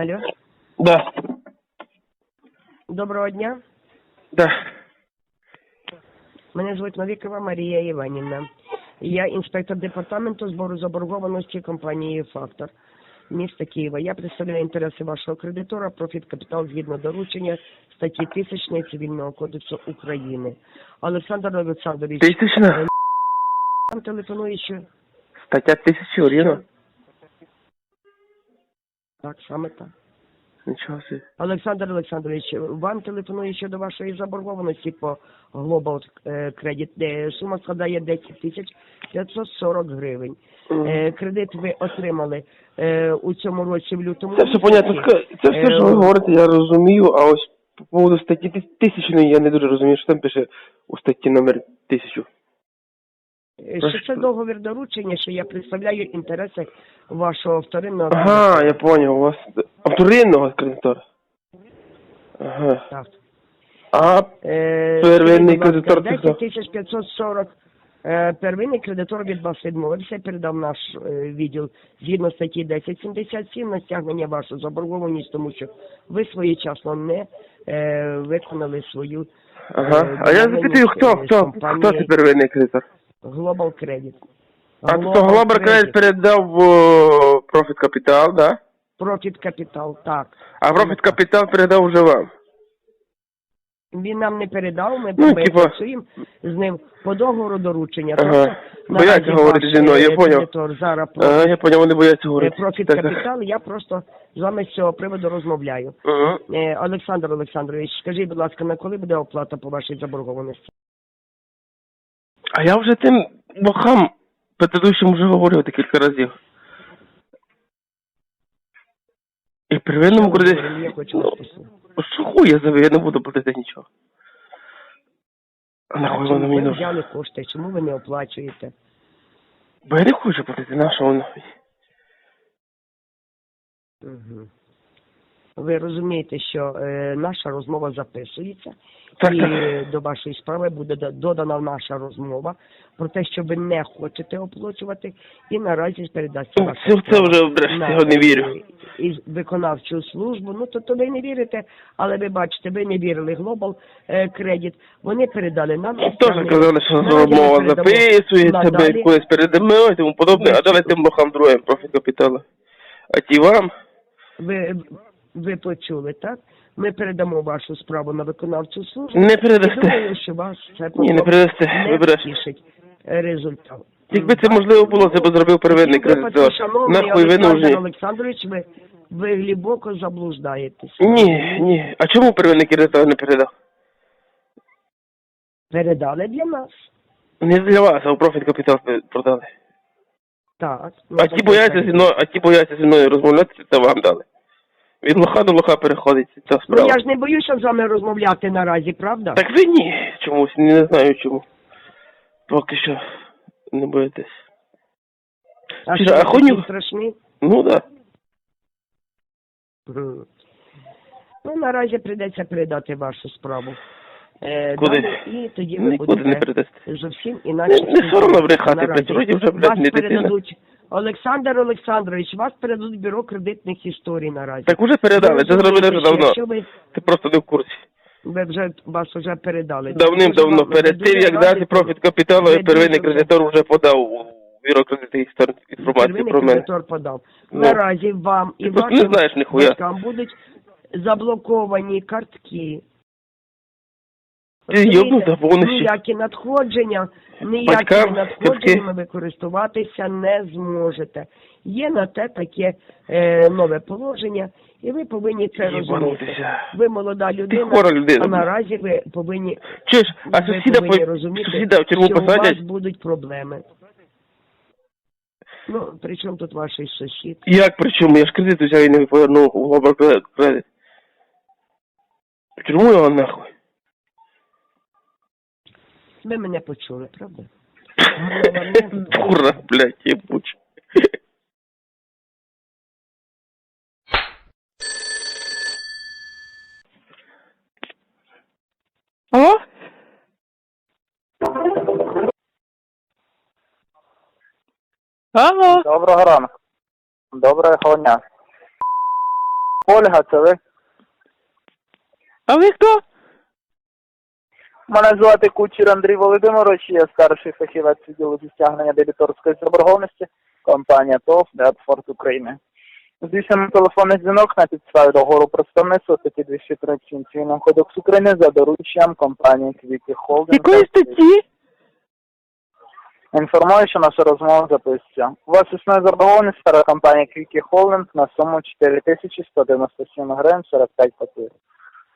Алло, Да. доброго дня. Да. Мене звуть Новікова Марія Іванівна. Я інспектор департаменту збору заборгованості компанії Фактор міста Києва. Я представляю інтереси вашого кредитора, профіт капітал згідно доручення статті 1000 Цивільного кодексу України. Олександр Олександрович, Тисячна. вам телефонує ще Стаття тисячі оріно. так, саме так. Нічого собі. Олександр Олександрович, вам телефонує щодо вашої заборгованості по Global е, Credit. Сума складає 10 тисяч 540 гривень. Е, Кредит ви отримали е, у цьому році в лютому. Це все понятно. Це все, що ви Е, говорите, я розумію, а ось по поводу статті тис- тисячної я не дуже розумію, що там пише у статті номер тисячу. Е, Що це договір доручення, що я представляю інтереси вашого вторинного Ага, я поняв, у вас авторинного кредитора. Ага. Так. А Е, Первинний скажіть, будь ласка, кредитор це хто? 10 тисяч 540. Е, Первинний кредитор від вас відмовився, передав наш е, відділ згідно статті 1077 на стягнення вашу заборгованість, тому що ви своєчасно не е, виконали свою ага. А я запитую, хто, хто, хто це первинний кредитор? Global Credit. А то Глобер Кредит передав Профіт Капітал, да? Profit Capital, так. А Профіт Капітал передав вже вам. Він нам не передав, ми, Ну, типа- працюємо з ним по договору доручення. Ага. Тобто, Бояться говорити зі мною, я е, поняв. зараз Ага, я поняв, вони бояться Е, говорити. профіт Так, так. капітал, я просто з вами з цього приводу розмовляю. Ага. Е, Олександр Олександрович, скажіть, будь ласка, на коли буде оплата по вашій заборгованості? А я вже тим бокам предыдущим вже говорив декілька разів. І первинному Що ви кредиті... говорили? Я хочу Ну, що хуй я забив, я не буду платити нічого. А нахуй воно мені ви нужно? взяли кошти? Чому ви не оплачуєте? Бо я не хочу платити, на що воно? Угу. Ви розумієте, що е, наша розмова записується, Так, і так. до вашої справи буде додана наша розмова про те, що ви не хочете оплачувати, і наразі передасться Ну, ваша це- це вже на, не вірю. е, І виконавчу службу. Ну то, то ви не вірите, але ви бачите, ви не вірили Global е, Credit. Вони передали нам. Теж казали, що розмова записується, блядь, колись передамо і тому подобне, а тим бокам другим профіт капіталу. А ті вам? Ви, ви почули, так? Ми передамо вашу справу на виконавчу службу. Не передасте. думаю, що вас це Ні, не передасте, не результат. Якби це можливо було, це б зробив первинний кредитор. Нахуй ви нужні? Олександрович, ви, ви глибоко заблуждаєтесь. Ні, ні. А чому первинний кредитор не передав? Передали для нас. Не для вас, а у профіт капітал продали. Так. А ті бояться зі мною, а ті бояться зі мною розмовляти, це вам дали. Від лоха до лоха переходить ця Ну я ж не боюся з вами розмовляти наразі, правда? Так ви ні, чомусь, не знаю чому. Поки що не боїтесь. а чи що, а страшні? Ну да. Ну, наразі прийдеться передати вашу справу. Е, Куди? і тоді ви Нікуди не будете передасте. зовсім інакше. Не- не соромно брехати, Наразі. блядь, вроді вже, блядь, вас не дитина. передадуть. Олександр Олександрович, вас передадуть бюро кредитних історій наразі. Так уже передали, це зробили вже давно. Якщо ви, Ти просто не в курсі. ви вже вас вже передали. Давним-давно, перед тим, як дати профіт капіталу, і первинний кредитор вже подав у бюро кредитних історій інформацію про мене. кредитор подав. Ну. Наразі вам і Ти просто вашим не знаєш ніхуя. батькам будуть заблоковані картки. Вони ще... Ніякі надходження, ніякими надходженнями ви користуватися не зможете. Є на те таке е, нове положення, і ви повинні це розуміти. Єбанутися. Ви молода людина, людина. а наразі ви повинні, Чуєш, а ви сусіда, повинні по... розуміти, сусіда що у вас будуть проблеми. Ну, при чому тут ваш сусід? Як при чому? Я ж кредит взяв і не повернув кредит. В тюрму його нахуй. Ви мене почули, правда? Дура, блядь, ебуч. Алло? Алло? Доброго ранку. Доброго дня. Ольга, це ви? А ви хто? Мене звати Кучер Андрій Володимирович, я старший фахівець відділу зі стягнення дебіторської заборгованості, компанія ТОВ Депфорт України. Здійснено телефонний дзвінок на підставі договору представництва статті 237 Цивільного кодексу України за дорученням компанії Квіки Холдинг. Якої статті? Інформую, що наша розмова записується. У вас існує заборгованість перед компанії Квіки Холдинг на суму 4197 гривень 45 копійок.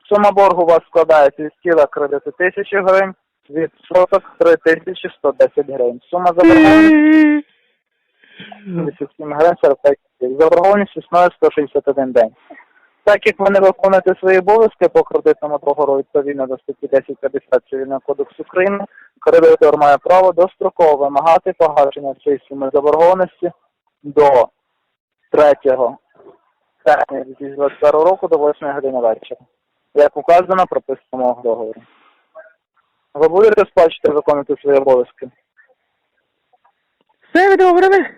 Сума боргу у вас складається від тіла кредиту 1000 гривень, відсоток 3110 гривень. Сума заборгованості 37 гривень 45 копійок. Заборгованість існує 161 день. Так як ви не виконуєте свої обов'язки по кредитному договору відповідно до статті 1050 Цивільного кодексу України, кредитор має право достроково вимагати погашення цієї суми заборгованості до 3 серпня 2022 року до 8 години вечора, як указано прописано мого договору. Ви будете сплачувати виконувати свої обов'язки? Все ви договорили?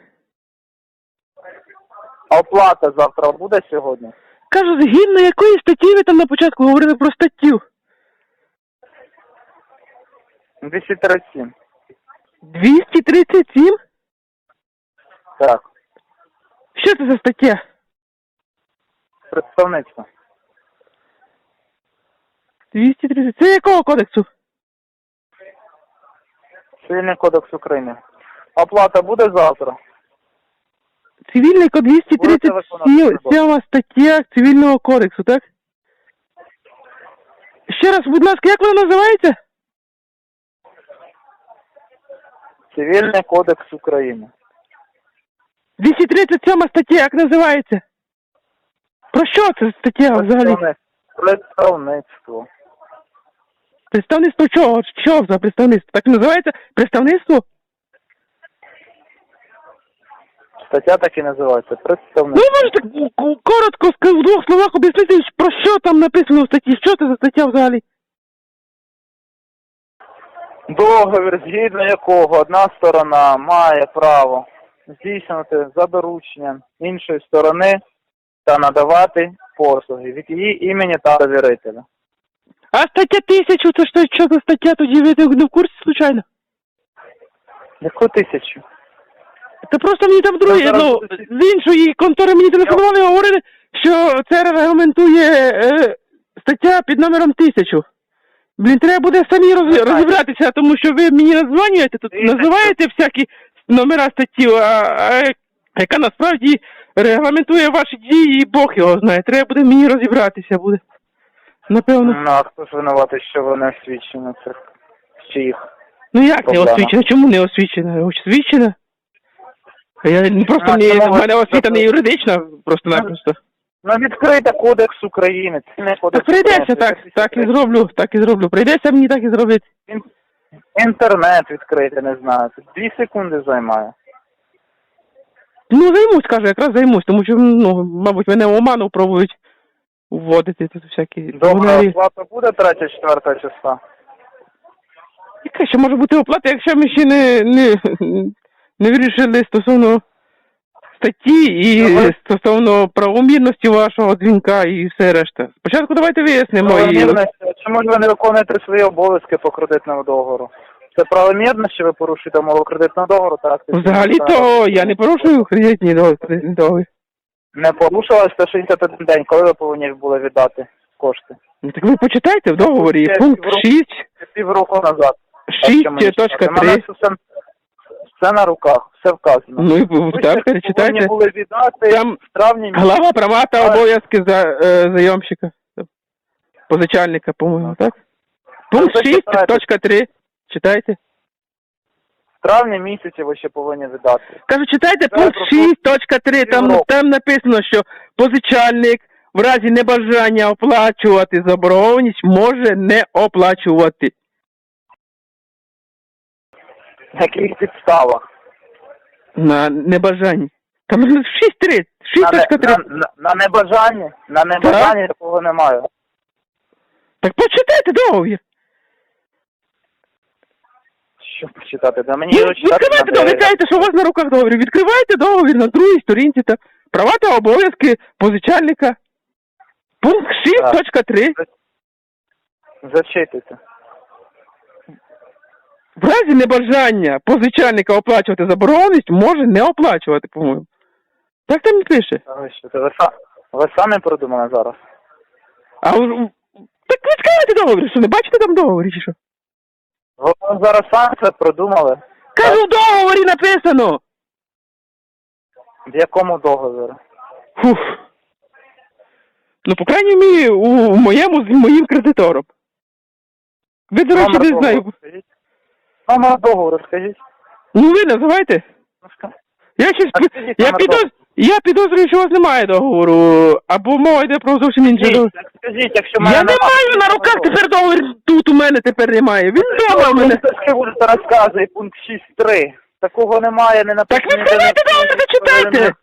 А оплата завтра буде сьогодні? Кажу, згідно якої статті ви там на початку говорили про статтю? 237. 237? Так. Що це за стаття? Представництво. 230. Це якого кодексу? Цивільний кодекс України. Оплата буде завтра? Цивільний код Будете виконувати 237 стаття Цивільного кодексу, так? Ще раз, будь ласка, як вона називається? Цивільний кодекс України. 237 стаття, як називається? Про що це стаття взагалі? Представни- Представництво. Представництво чого? Що за представництво? Так називається представництво? Стаття так і називається. Ну, Представництво. можете к- к- коротко ска- в двох словах об'яснити, про що там написано в статті? Що це за стаття взагалі? Договір, згідно якого одна сторона має право здійснювати за дорученням іншої сторони та надавати послуги від її імені та довірителя. А стаття тисячу, це що, що за стаття тоді ви не в курсі, случайно? Яку тисячу? Та просто мені там друге, зараз ну, буду- з іншої контори мені телефонували і говорили, що це регламентує е, стаття під номером тисячу. Блін, треба буде самі роз, знаю. розібратися, тому що ви мені названюєте, тут називаєте всякі номера статті, а, а яка насправді регламентує ваші дії, і Бог його знає. Треба буде мені розібратися буде. Напевно. Ну, а хто ж винуватий, що вони освічені цих чи їх? Ну як не Проблема. освічена? Чому не освічена? Освічена? Я не- просто Ну, не, це в мене освіта не юридична, просто-напросто. Ну, відкрийте кодекс України. Це не кодекс Так прийдеться, України, так, це так і зроблю, так і зроблю. Прийдеться мені так і зробити. Ін- Інтернет відкрити, не знаю. Це дві секунди займає. Ну, займусь, кажу, якраз займусь, тому що, ну, мабуть, мене в оману пробують вводити тут всякі. Добре, оплата буде 3-4 числа? Яка ще може бути оплата, якщо ми ще не, не, не вирішили стосовно статті і Давай. стосовно правомірності вашого дзвінка і все решта. Спочатку давайте вияснимо. І... Правомірність. Чому ж ви не виконуєте свої обов'язки по кредитному договору? Це правомірно, що ви порушуєте умови кредитного договору, так? Взагалі-то я не порушую кредитні договори. договір. Не порушували 161 день, коли ви повинні були віддати кошти? Ну, Так ви почитайте в договорі Це пункт півроку. 6, Це півроку назад. А що мені читати? 6.3. Мене Все, все на руках, все вказано. Ну і Ви так, ще повинні перечитайте. були віддати Там в травні місяці. Глава права та обов'язки за, е, зайомщика. Позичальника, по-моєму, так? Пункт Ну, ви 6, точка 3. Читайте. В травні місяці ви ще повинні віддати. Кажу, читайте Це пункт просто 6, точка 3. Там, півроку. там написано, що позичальник в разі небажання оплачувати заборгованість може не оплачувати. На яких підставах? На небажанні. Там 6.3. На, не- 6.3. на, на, на небажанні? На небажанні такого немає. Так почитайте договір. Що почитати? Да мені його читати відкривайте договір, ви кажете, що у вас на руках договір. Відкривайте договір на другій сторінці та права та обов'язки позичальника. Пункт 6.3. Зачитуйте. В разі небажання позичальника оплачувати заборгованість може не оплачувати, по-моєму. Так там і пише. Ви що, це ви, са- ви самі придумали зараз? А в- так відкривайте договір, що не бачите там договорі чи що? Ви зараз самі це продумали? Кажу, в договорі написано. В якому договорі? Фух. Ну, по крайній мірі, у, моєму з моїм кредитором. Ви, до речі, не знаю. Номер договору скажіть. Ну ви називайте. Ну, Я А скажіть я номер підоз... я підозрюю, що у вас немає договору. Або мова йде про зовсім інший договір. Скажіть, скажіть, якщо Я мене не маю на руках тепер договір, тут у мене тепер немає. Він вдома в мене. Ви будете розказує пункт 6.3. Такого немає, не написано. Так відкривайте договір, зачитайте.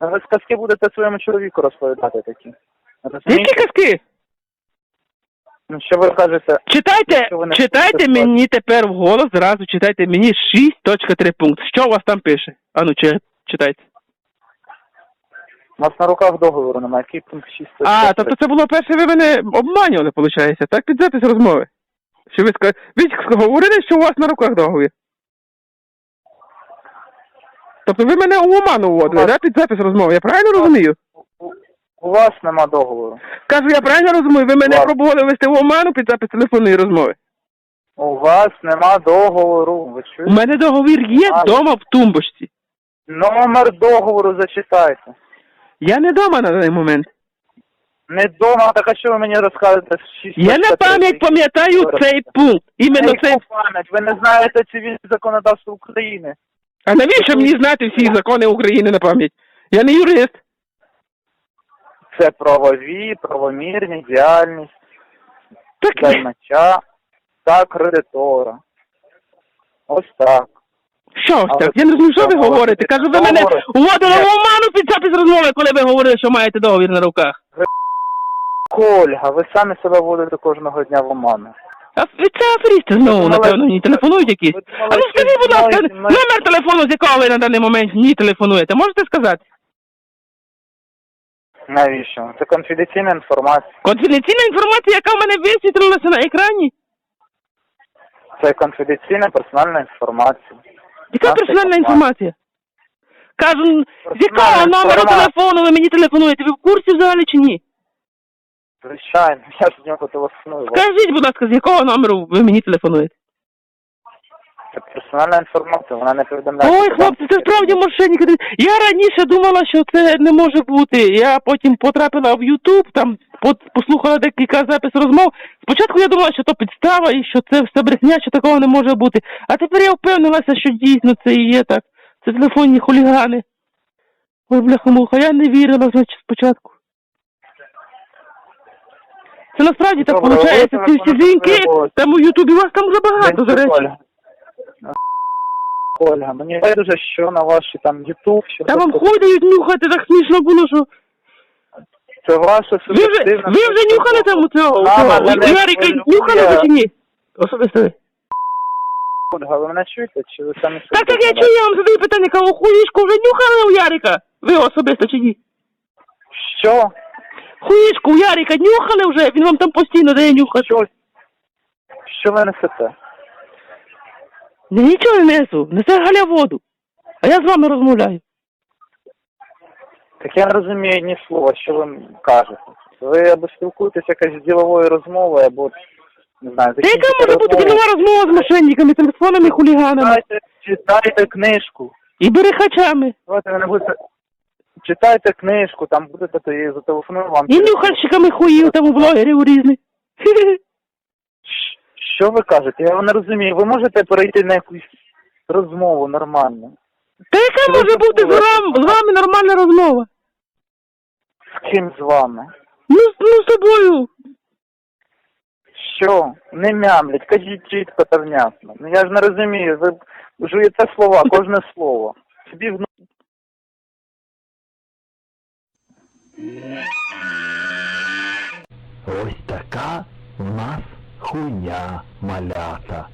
Ви сказки будете своєму чоловіку розповідати такі. Які казки? Ну, що ви кажете? Читайте, Якщо ви не читайте хочете мені тепер вголос, зразу читайте мені 6.3 пункт. Що у вас там пише? Ану, чи, читайте. У вас на руках договору немає. Який пункт 6.3? А, тобто це було перше, ви мене обманювали, виходить, так? Під запис розмови. Що ви ска... ви говорили, що у вас на руках договір. Тобто ви мене у оману вводили, так? Під запис розмови. Я правильно розумію? У вас нема договору. Кажу, я правильно розумію, ви мене пробували вести в оману під запис телефонної розмови. У вас нема договору. Ви У мене договір є вдома в тумбочці. Номер договору зачитайте. Я не вдома на даний момент. Не дома, так а що ви мені розказуєте? 6.3? Я на пам'ять пам'ятаю цей пункт. Іменно цей. пам'ять? Ви не знаєте цивільне законодавство України. А навіщо мені знати всі закони України на пам'ять? Я не юрист. Це правові, правомірні діяльність Так займача та кредитора. Ось так. Що ж так? Я не розумію, що ви говорите. Кажу, ви мене вводили в оману під запис розмови, коли ви говорили, що маєте договір на руках. Ольга, ви самі себе вводите кожного дня в оману. А ви це аферісти знову, напевно, мені телефонують якісь. А ну скажіть, будь ласка, номер телефону, з якого ви на даний момент мені телефонуєте, можете сказати? Навіщо? Це конфіденційна інформація. Конфіденційна інформація, яка в мене висвітлилася на екрані? Це конфіденційна персональна інформація. Яка персональна інформація? Кажу, з якого номеру телефону ви мені телефонуєте? Ви в курсі взагалі чи ні? Звичайно, я з нього телефоную. Скажіть, будь ласка, з якого номеру ви мені телефонуєте? Це персональна інформація, вона не повідомляє. Ой, хлопці, це справді мошенники. Я раніше думала, що це не може бути. Я потім потрапила в Ютуб, там по- послухала декілька запис розмов. Спочатку я думала, що то підстава і що це все брехня, що такого не може бути. А тепер я впевнилася, що дійсно це і є так. Це телефонні хулігани. Ой, бляха-муха, я не вірила, значить, спочатку. Це насправді так виходить, ви ці всі дзвінки, там у Ютубі вас там забагато, до речі. Ольга. Мені байдуже, що на ваші там Ютуб, що Та вам це- хуй нюхати, так смішно було, що... це ваше Ви вже, суб'єктивне... ви вже нюхали там у цього, у А, цього, мене Ярика хвилює. нюхали ви чи ні? Особисто ви. Ольга, ви мене чуєте, чи ви самі Так, так, я чую, я вам задаю питання, кого хуїшку вже нюхали у Ярика? Ви особисто чи ні? Що? Хуїшку у Ярика нюхали вже? Він вам там постійно дає нюхати. Що? Що ви несете? Я нічого не несу, несе Галя воду. А я з вами розмовляю. Так я не розумію ні слова, що ви кажете. Ви або спілкуєтесь якось з діловою розмовою, або не знаю, Та яка може бути ділова розмова з мошенниками, телефонами, хуліганами Читайте, читайте книжку. і берехачами, Давайте ви не будете. Читайте книжку, там будете то я зателефоную вам. і нюхальщиками хуїв там у блогерів різних. Що ви кажете? Я не розумію. Ви можете перейти на якусь розмову нормальну? Та яка Що ви може бути з вами, з вами нормальна розмова? З ким з вами? Ну, з- ну з тобою. Що? Не мямлять, кажіть чітко та внятно. Ну я ж не розумію. Ви жуєте слова, кожне слово. Собі в Ось така в нас Cunha Malhata